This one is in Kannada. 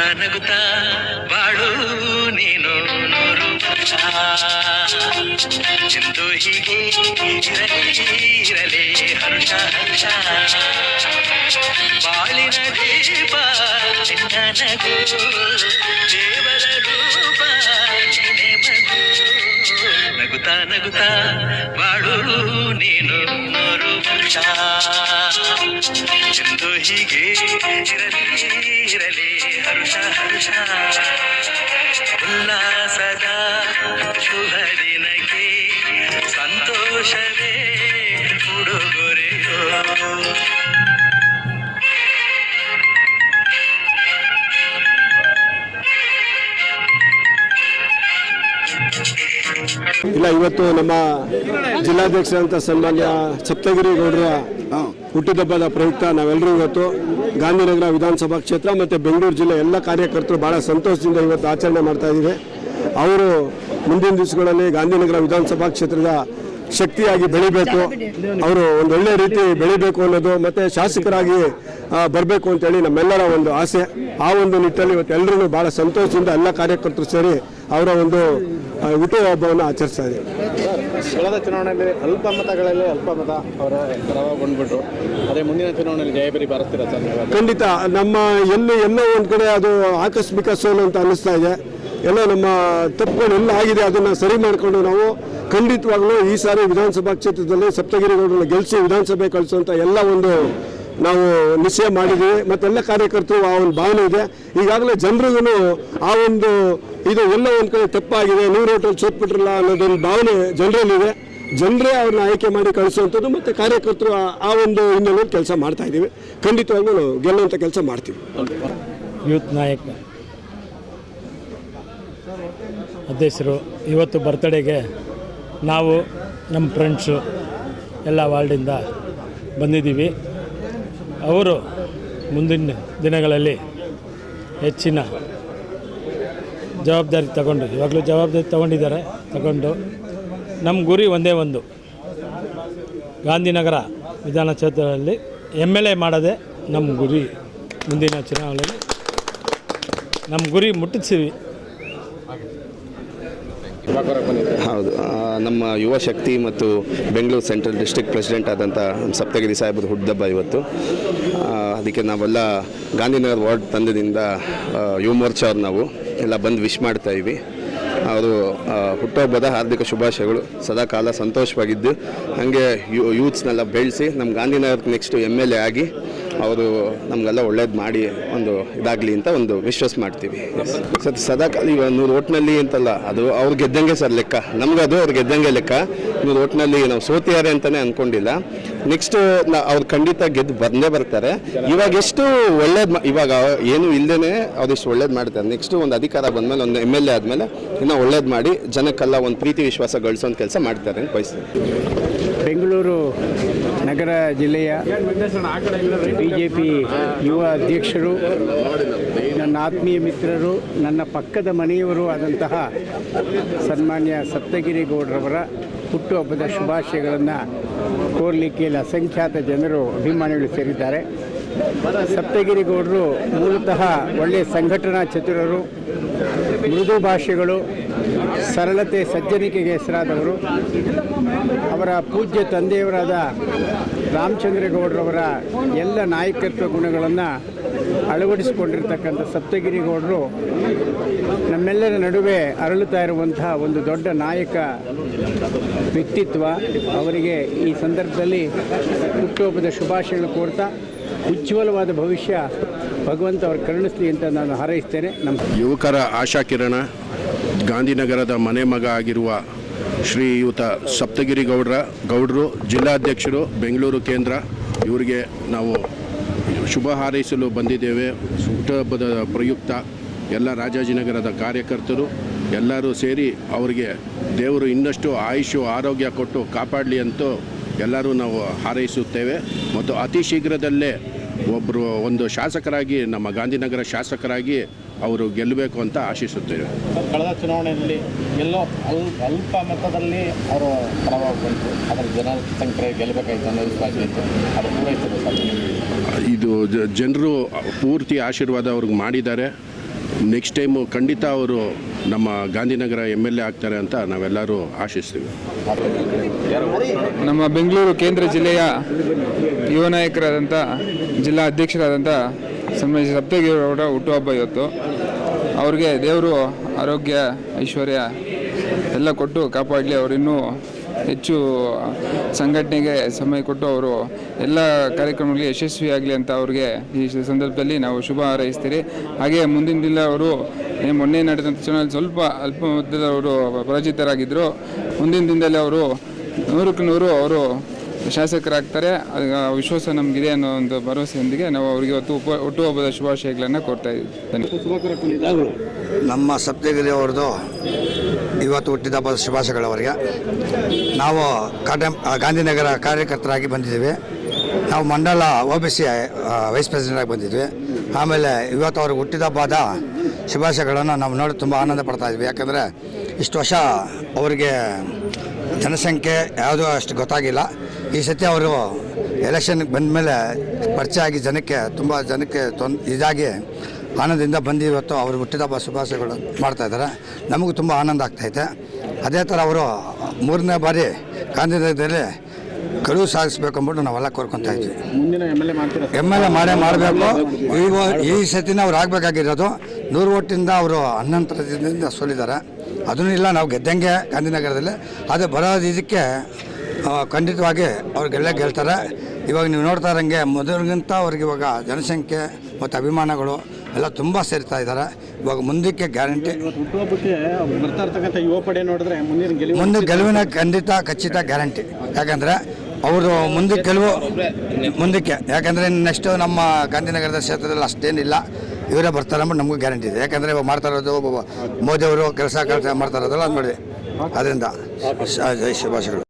ನಗುತ್ತಾ ನಗುತ್ತಾ ಬಾಳು ನೀನು ನೂರು ವರ್ಷ ಎಂದು ಹೀಗೆ ಇರಲಿ ಇರಲಿ ಹರ್ಷ ಹರ್ಷ ಬಾಳಿನ ದೀಪ ನಿನ್ನ ನಗು ದೇವರ ರೂಪ ನೀನೆ ಮಗು ನಗುತ್ತಾ ನಗುತ್ತಾ ಬಾಳು ನೀನು ನೂರು ವರ್ಷ ಎಂದು ಹೀಗೆ ಇರಲಿ ಇರಲಿ హర్ష హర్ష ఉల్లాసద శుభ దినకే ಇಲ್ಲ, ಇವತ್ತು ನಮ್ಮ ಜಿಲ್ಲಾಧ್ಯಕ್ಷರಂತ ಸನ್ಮಾನ್ಯ ಸಪ್ತಗಿರಿ ಗೌಡರ ಹುಟ್ಟಿದಬ್ಬದ ಪ್ರಯುಕ್ತ ನಾವೆಲ್ಲರೂ ಇವತ್ತು ಗಾಂಧಿನಗರ ವಿಧಾನಸಭಾ ಕ್ಷೇತ್ರ ಮತ್ತು ಬೆಂಗಳೂರು ಜಿಲ್ಲೆ ಎಲ್ಲ ಕಾರ್ಯಕರ್ತರು ಭಾಳ ಸಂತೋಷದಿಂದ ಇವತ್ತು ಆಚರಣೆ ಮಾಡ್ತಾ ಇದ್ದೀವಿ. ಅವರು ಮುಂದಿನ ದಿವಸಗಳಲ್ಲಿ ಗಾಂಧಿನಗರ ವಿಧಾನಸಭಾ ಕ್ಷೇತ್ರದ ಶಕ್ತಿಯಾಗಿ ಬೆಳಿಬೇಕು. ಅವರು ಒಂದು ಒಳ್ಳೆ ರೀತಿ ಬೆಳಿಬೇಕು ಅನ್ನೋದು ಮತ್ತು ಶಾಸಕರಾಗಿ ಬರಬೇಕು ಅಂತೇಳಿ ನಮ್ಮೆಲ್ಲರ ಒಂದು ಆಸೆ. ಆ ಒಂದು ನಿಟ್ಟಲ್ಲಿ ಇವತ್ತು ಎಲ್ಲರೂ ಭಾಳ ಸಂತೋಷದಿಂದ ಎಲ್ಲ ಕಾರ್ಯಕರ್ತರು ಸೇರಿ ಅವರ ಒಂದು ಹುಟ್ಟುವ ಹಬ್ಬವನ್ನು ಆಚರಿಸ್ತಾ ಇದೆ. ಕಳೆದ ಚುನಾವಣೆಯಲ್ಲಿ ಅಲ್ಪ ಮತಗಳಲ್ಲಿ ಅಲ್ಪ ಮತ ಅವರ ಬಂದ್ಬಿಟ್ಟು ಅದೇ ಮುಂದಿನ ಚುನಾವಣೆಯಲ್ಲಿ ಜಯಬರಿ ಬರುತ್ತೀರಾ ಸರ್ ಖಂಡಿತ. ನಮ್ಮ ಎಲ್ಲಿ ಎಲ್ಲೋ ಒಂದು ಕಡೆ ಅದು ಆಕಸ್ಮಿಕ ಸೋಲು ಅಂತ ಅನ್ನಿಸ್ತಾ ಇದೆ. ಎಲ್ಲ ನಮ್ಮ ತಪ್ಪುಗಳು ಎಲ್ಲ ಆಗಿದೆ ಅದನ್ನು ಸರಿ ಮಾಡಿಕೊಂಡು ನಾವು ಖಂಡಿತವಾಗ್ಲೂ ಈ ಸಾರಿ ವಿಧಾನಸಭಾ ಕ್ಷೇತ್ರದಲ್ಲಿ ಸಪ್ತಗಿರಿಗೌಡರನ್ನು ಗೆಲ್ಲಿಸಿ ವಿಧಾನಸಭೆ ಕಳಿಸುವಂಥ ಎಲ್ಲ ಒಂದು ನಾವು ನಿಶ್ಚಯ ಮಾಡಿದ್ದೀವಿ ಮತ್ತೆಲ್ಲ ಕಾರ್ಯಕರ್ತರು ಆ ಒಂದು ಭಾವನೆ ಇದೆ. ಈಗಾಗಲೇ ಜನರಿಗೂ ಆ ಒಂದು ಇದು ಎಲ್ಲ ಒಂದು ಕಡೆ ತಪ್ಪಾಗಿದೆ. ನೂರು ಹೋಟೆಲ್ ಸೋತ್ಬಿಟ್ರಲ್ಲ ಅನ್ನೋದೊಂದು ಭಾವನೆ ಜನರಲ್ಲಿದೆ. ಜನರೇ ಅವ್ರನ್ನ ಆಯ್ಕೆ ಮಾಡಿ ಕಳಿಸುವಂಥದ್ದು ಮತ್ತು ಕಾರ್ಯಕರ್ತರು ಆ- ಒಂದು ಹಿನ್ನೆಲೆಯಲ್ಲಿ ಕೆಲಸ ಮಾಡ್ತಾ ಇದ್ದೀವಿ. ಖಂಡಿತವಾಗ್ಲೂ ಗೆಲ್ಲುವಂಥ ಕೆಲಸ ಮಾಡ್ತೀವಿ. ಯೂತ್ ನಾಯಕ. ಅಧ್ಯಕ್ಷರು, ಇವತ್ತು ಬರ್ತಡೇಗೆ ನಾವು ನಮ್ಮ ಫ್ರೆಂಡ್ಸು ಎಲ್ಲ ವಾರ್ಡಿಂದ ಬಂದಿದ್ದೀವಿ. ಅವರು ಮುಂದಿನ ದಿನಗಳಲ್ಲಿ ಹೆಚ್ಚಿನ ಜವಾಬ್ದಾರಿ ತಗೊಂಡು, ಇವಾಗಲೂ ಜವಾಬ್ದಾರಿ ತಗೊಂಡಿದ್ದಾರೆ, ತಗೊಂಡು ನಮ್ಮ ಗುರಿ ಒಂದೇ ಒಂದು. ಗಾಂಧಿನಗರ ವಿಧಾನ ಕ್ಷೇತ್ರದಲ್ಲಿ ಎಂ ಎಲ್ ಎ ಮಾಡೋದೇ ನಮ್ಮ ಗುರಿ ಮುಂದಿನ ಚುನಾವಣೆಯಲ್ಲಿ ನಮ್ಮ ಗುರಿ ಮುಟ್ಟಿಸ್ತೀವಿ. ಹೌದು. ನಮ್ಮ ಯುವ ಶಕ್ತಿ ಮತ್ತು ಬೆಂಗಳೂರು ಸೆಂಟ್ರಲ್ ಡಿಸ್ಟ್ರಿಕ್ಟ್ ಪ್ರೆಸಿಡೆಂಟ್ ಆದಂಥ ಸಪ್ತಗಿರಿ ಸಾಹೇಬ್ರ ಹುಟ್ಟಿದಬ್ಬ ಇವತ್ತು. ಅದಕ್ಕೆ ನಾವೆಲ್ಲ ಗಾಂಧಿನಗರ ವಾರ್ಡ್ ತಂಡದಿಂದ ಆ, ಯುವ ಮೋರ್ಚಾ ಅವ್ರು ನಾವು ಎಲ್ಲ ಬಂದು ವಿಶ್ ಮಾಡ್ತಾ ಇದ್ವಿ. ಅವರು ಹುಟ್ಟಹಬ್ಬದ ಹಾರ್ದಿಕ ಶುಭಾಶಯಗಳು. ಸದಾ ಕಾಲ ಸಂತೋಷವಾಗಿದ್ದು ಹಾಗೆ ಯೂತ್ಸ್ನೆಲ್ಲ ಬೆಳೆಸಿ ನಮ್ಮ ಗಾಂಧಿನಗರಕ್ಕೆ ನೆಕ್ಸ್ಟ್ ಎಂ ಎಲ್ ಎ ಆಗಿ ಅವರು ನಮಗೆಲ್ಲ ಒಳ್ಳೇದು ಮಾಡಿ ಒಂದು ಇದಾಗಲಿ ಅಂತ ಒಂದು ವಿಶ್ವಾಸ ಮಾಡ್ತೀವಿ. ಸರ್ ಸದಾಕಾಲ ಇವಾಗ ನೂರು ಓಟ್ನಲ್ಲಿ ಅಂತಲ್ಲ, ಅದು ಅವ್ರು ಗೆದ್ದಂಗೆ ಸರ್ ಲೆಕ್ಕ. ನಮ್ಗೆ ಅದು ಅವ್ರು ಗೆದ್ದಂಗೆ ಲೆಕ್ಕ. ನೂರು ಓಟ್ನಲ್ಲಿ ನಾವು ಸೋತಿದ್ದಾರೆ ಅಂತಲೇ ಅಂದ್ಕೊಂಡಿಲ್ಲ ನೆಕ್ಸ್ಟ್ ಅವ್ರು ಖಂಡಿತ ಗೆದ್ದು ಬಂದೇ ಬರ್ತಾರೆ. ಇವಾಗ ಎಷ್ಟು ಒಳ್ಳೇದು ಇವಾಗ ಏನು ಇಲ್ಲದೇ ಅವ್ರೆಷ್ಟು ಒಳ್ಳೇದು ಮಾಡ್ತಾರೆ. ನೆಕ್ಸ್ಟ್ ಒಂದು ಅಧಿಕಾರ ಬಂದಮೇಲೆ, ಒಂದು ಎಂ ಎಲ್ ಎ ಆದಮೇಲೆ ಇನ್ನೂ ಒಳ್ಳೇದು ಮಾಡಿ ಜನಕ್ಕೆಲ್ಲ ಒಂದು ಪ್ರೀತಿ ವಿಶ್ವಾಸ ಗಳಿಸೋ ಕೆಲಸ ಮಾಡ್ತಾರೆ ಅಂತ ಬಯಸ್ತೀನಿ. ಬೆಂಗಳೂರು ನಗರ ಜಿಲ್ಲೆಯ ಬಿ ಜೆ ಪಿ ಯುವ ಅಧ್ಯಕ್ಷರು, ನನ್ನ ಆತ್ಮೀಯ ಮಿತ್ರರು, ನನ್ನ ಪಕ್ಕದ ಮನೆಯವರು ಆದಂತಹ ಸನ್ಮಾನ್ಯ ಸಪ್ತಗಿರಿಗೌಡರವರ ಹುಟ್ಟುಹಬ್ಬದ ಶುಭಾಶಯಗಳನ್ನು ಕೋರ್ಲಿಕ್ಕೆ ಇಲ್ಲಿ ಅಸಂಖ್ಯಾತ ಜನರು ಅಭಿಮಾನಿಗಳು ಸೇರಿದ್ದಾರೆ. ಸಪ್ತಗಿರಿಗೌಡರು ಮೂಲತಃ ಒಳ್ಳೆಯ ಸಂಘಟನಾ ಚತುರರು, ಮೃದು ಭಾಷೆಗಳು ಸರಳತೆ ಸಜ್ಜನಿಕೆಗೆ ಹೆಸರಾದವರು. ಅವರ ಪೂಜ್ಯ ತಂದೆಯವರಾದ ರಾಮಚಂದ್ರೇಗೌಡರವರ ಎಲ್ಲ ನಾಯಕತ್ವ ಗುಣಗಳನ್ನು ಅಳವಡಿಸಿಕೊಂಡಿರ್ತಕ್ಕಂಥ ಸಪ್ತಗಿರಿಗೌಡರು ನಮ್ಮೆಲ್ಲರ ನಡುವೆ ಅರಳುತ್ತಾ ಇರುವಂತಹ ಒಂದು ದೊಡ್ಡ ನಾಯಕ ವ್ಯಕ್ತಿತ್ವ. ಅವರಿಗೆ ಈ ಸಂದರ್ಭದಲ್ಲಿ ಹುಟ್ಟುಹಬ್ಬದ ಶುಭಾಶಯಗಳು ಕೋರ್ತಾ ಉಜ್ವಲವಾದ ಭವಿಷ್ಯ ಭಗವಂತ ಅವರು ಕರುಣಿಸಲಿ ಅಂತ ನಾನು ಹಾರೈಸ್ತೇನೆ. ನಮ್ಮ ಯುವಕರ ಆಶಾಕಿರಣ ಗಾಂಧಿನಗರದ ಮನೆ ಮಗ ಆಗಿರುವ ಶ್ರೀಯುತ ಸಪ್ತಗಿರಿ ಗೌಡ್ರ ಗೌಡರು ಜಿಲ್ಲಾಧ್ಯಕ್ಷರು, ಬೆಂಗಳೂರು ಕೇಂದ್ರ, ಇವರಿಗೆ ನಾವು ಶುಭ ಹಾರೈಸಲು ಬಂದಿದ್ದೇವೆ. ಹುಟ್ಟುಹಬ್ಬದ ಪ್ರಯುಕ್ತ ಎಲ್ಲ ರಾಜಾಜಿನಗರದ ಕಾರ್ಯಕರ್ತರು, ಎಲ್ಲರೂ ಸೇರಿ ಅವರಿಗೆ ದೇವರು ಇನ್ನಷ್ಟು ಆಯುಷು ಆರೋಗ್ಯ ಕೊಟ್ಟು ಕಾಪಾಡಲಿ ಅಂತೂ ಎಲ್ಲರೂ ನಾವು ಹಾರೈಸುತ್ತೇವೆ. ಮತ್ತು ಅತಿ ಶೀಘ್ರದಲ್ಲೇ ಒಬ್ಬರು ಒಂದು ಶಾಸಕರಾಗಿ ನಮ್ಮ ಗಾಂಧಿನಗರ ಶಾಸಕರಾಗಿ ಅವರು ಗೆಲ್ಲಬೇಕು ಅಂತ ಆಶಿಸುತ್ತೇವೆ. ಕಳೆದ ಚುನಾವಣೆಯಲ್ಲಿ ಎಲ್ಲೋ ಅಲ್ಪ ಅಲ್ಪ ಮತದಲ್ಲಿ ಅವರು ಪ್ರಭಾವ ಬಂತು ಅದರ ಜನರ ಸಂಖ್ಯೆ ಗೆಲ್ಲಬೇಕಾಯ್ತು ಅನ್ನೋ ವಿಶ್ವಾಸ ಇತ್ತು. ಅದು ಪೂರೈಸಿದೆ ಸರ್ ಇದು ಜನರು ಪೂರ್ತಿ ಆಶೀರ್ವಾದ ಅವ್ರಿಗೆ ಮಾಡಿದ್ದಾರೆ. ನೆಕ್ಸ್ಟ್ ಟೈಮು ಖಂಡಿತ ಅವರು ನಮ್ಮ ಗಾಂಧಿನಗರ ಎಂ ಎಲ್ ಎ ಆಗ್ತಾರೆ ಅಂತ ನಾವೆಲ್ಲರೂ ಆಶಿಸ್ತೀವಿ. ನಮ್ಮ ಬೆಂಗಳೂರು ಕೇಂದ್ರ ಜಿಲ್ಲೆಯ ಯುವ ನಾಯಕರಾದಂಥ ಜಿಲ್ಲಾ ಅಧ್ಯಕ್ಷರಾದಂಥ ಸನ್ಮಾನ್ಯ ಸಪ್ತಗಿರಿಯವರ ಹುಟ್ಟುಹಬ್ಬ ಇವತ್ತು. ಅವ್ರಿಗೆ ದೇವರು, ಆರೋಗ್ಯ, ಐಶ್ವರ್ಯ ಎಲ್ಲ ಕೊಟ್ಟು ಕಾಪಾಡಲಿ. ಅವರಿನ್ನೂ ಹೆಚ್ಚು ಸಂಘಟನೆಗೆ ಸಮಯ ಕೊಟ್ಟು ಅವರು ಎಲ್ಲ ಕಾರ್ಯಕ್ರಮಗಳಿಗೆ ಯಶಸ್ವಿಯಾಗಲಿ ಅಂತ ಅವ್ರಿಗೆ ಈ ಸಂದರ್ಭದಲ್ಲಿ ನಾವು ಶುಭ ಹಾರೈಸ್ತೀರಿ. ಹಾಗೆ ಮುಂದಿನ ದಿನ ಅವರು ಮೊನ್ನೆ ನಡೆದಂಥ ಚುನಾವಣೆ ಸ್ವಲ್ಪ ಅಲ್ಪ ಅವರು ಪರಾಜಿತರಾಗಿದ್ದರು ಮುಂದಿನ ದಿನದಲ್ಲಿ ಅವರು ನೂರಕ್ಕೆ ನೂರು ಅವರು ಶಾಸಕರಾಗ್ತಾರೆ. ವಿಶ್ವಾಸ ನಮಗಿದೆ ಅನ್ನೋ ಒಂದು ಭರವಸೆಯೊಂದಿಗೆ ನಾವು ಅವರಿಗೆ ಇವತ್ತು ಉಪ, ಹುಟ್ಟುಹಬ್ಬದ ಶುಭಾಶಯಗಳನ್ನು ಕೋರ್ತಾ ಇದ್ದೀವಿ. ನಮ್ಮ ಸಪ್ತಗಿರಿ ಅವ್ರದ್ದು ಇವತ್ತು ಹುಟ್ಟಿದ ಹಬ್ಬದ ಶುಭಾಶಯಗಳವರಿಗೆ. ನಾವು ಕಾಟ ಗಾಂಧಿನಗರ ಕಾರ್ಯಕರ್ತರಾಗಿ ಬಂದಿದ್ದೀವಿ. ನಾವು ಮಂಡಲ ಒ ಬಿ ಸಿ ವೈಸ್ ಪ್ರೆಸಿಡೆಂಟಾಗಿ ಬಂದಿದ್ವಿ ಆಮೇಲೆ ಇವತ್ತು ಅವ್ರಿಗೆ ಹುಟ್ಟಿದ ಹಬ್ಬದ ಶುಭಾಶಯಗಳನ್ನು ನಾವು ನೋಡಿ ತುಂಬ ಆನಂದ ಪಡ್ತಾ ಇದ್ವಿ ಯಾಕಂದರೆ ಇಷ್ಟು ವರ್ಷ ಅವರಿಗೆ ಜನಸಂಖ್ಯೆ ಯಾವುದೂ ಅಷ್ಟು ಗೊತ್ತಾಗಿಲ್ಲ. ಈ ಸತಿ ಅವರು ಎಲೆಕ್ಷನ್ಗೆ ಬಂದ ಮೇಲೆ ಪರಿಚಯ ಆಗಿ ಜನಕ್ಕೆ ತುಂಬ ಜನಕ್ಕೆ ತೊಂದ್ ಇದಾಗಿ ಆನಂದದಿಂದ ಬಂದು ಇವತ್ತು ಅವರು ಹುಟ್ಟಿದ ಶುಭಾಶಯಗಳು ಮಾಡ್ತಾ ಇದ್ದಾರೆ. ನಮಗೂ ತುಂಬ ಆನಂದ ಆಗ್ತೈತೆ ಅದೇ ಥರ ಅವರು ಮೂರನೇ ಬಾರಿ ಗಾಂಧಿನಗರದಲ್ಲಿ ಕಳುವು ಸಾಗಿಸ್ಬೇಕು ಅಂದ್ಬಿಟ್ಟು ನಾವೆಲ್ಲ ಕೋರ್ಕೊತಾ ಇದ್ವಿ. ಎಂ ಎಲ್ ಎ ಮಾಡ್ತೀರಾ? ಎಂ ಎಲ್ ಎ ಮಾಡೇ ಮಾಡಬೇಕು. ಈಗ ಈ ಸತಿನ ಅವ್ರು ಆಗಬೇಕಾಗಿರೋದು. ನೂರು ಓಟಿಂದ ಅವರು ಹನ್ನೊಂದರಿಂದ ಸೋಲಿದ್ದಾರೆ. ಅದನ್ನೂ ಇಲ್ಲ ನಾವು ಗೆದ್ದಂಗೆ ಗಾಂಧಿನಗರದಲ್ಲಿ ಅದು ಬರೋದು ಇದಕ್ಕೆ ಖಂಡಿತವಾಗಿ ಅವ್ರು ಗೆಲ್ಲ ಗೆಲ್ತಾರೆ. ಇವಾಗ ನೀವು ನೋಡ್ತಾ ಇರೋಂಗೆ ಮೊದಲಿಗಿಂತ ಅವ್ರಿಗೆ ಇವಾಗ ಜನಸಂಖ್ಯೆ ಮತ್ತು ಅಭಿಮಾನಗಳು ಎಲ್ಲ ತುಂಬ ಸೇರ್ತಾ ಇದ್ದಾರೆ. ಇವಾಗ ಮುಂದಕ್ಕೆ ಗ್ಯಾರಂಟಿ ನೋಡಿದ್ರೆ ಮುಂದಿನ ಮುಂದೆ ಗೆಲುವಿನ ಖಂಡಿತ, ಖಚಿತ ಗ್ಯಾರಂಟಿ. ಯಾಕಂದರೆ ಅವರು ಮುಂದಕ್ಕೆ ಗೆಲುವು ಮುಂದಕ್ಕೆ. ಯಾಕಂದರೆ ನೆಕ್ಸ್ಟ್ ನಮ್ಮ ಗಾಂಧಿನಗರದ ಕ್ಷೇತ್ರದಲ್ಲಿ ಅಷ್ಟೇನಿಲ್ಲ. ಇವರೇ ಬರ್ತಾರೆ ಅಂದ್ಬಿಟ್ಟು ನಮಗೂ ಗ್ಯಾರಂಟಿ ಇದೆ. ಯಾಕಂದರೆ ಇವಾಗ ಮಾಡ್ತಾ ಇರೋದು ಒಬ್ಬ ಮೋದಿ ಅವರು ಕೆಲಸ ಕೆಲಸ ಮಾಡ್ತಾ ಇರೋದಲ್ಲ ನೋಡಿ ಅದರಿಂದ ಶುಭಾಶಯಗಳು.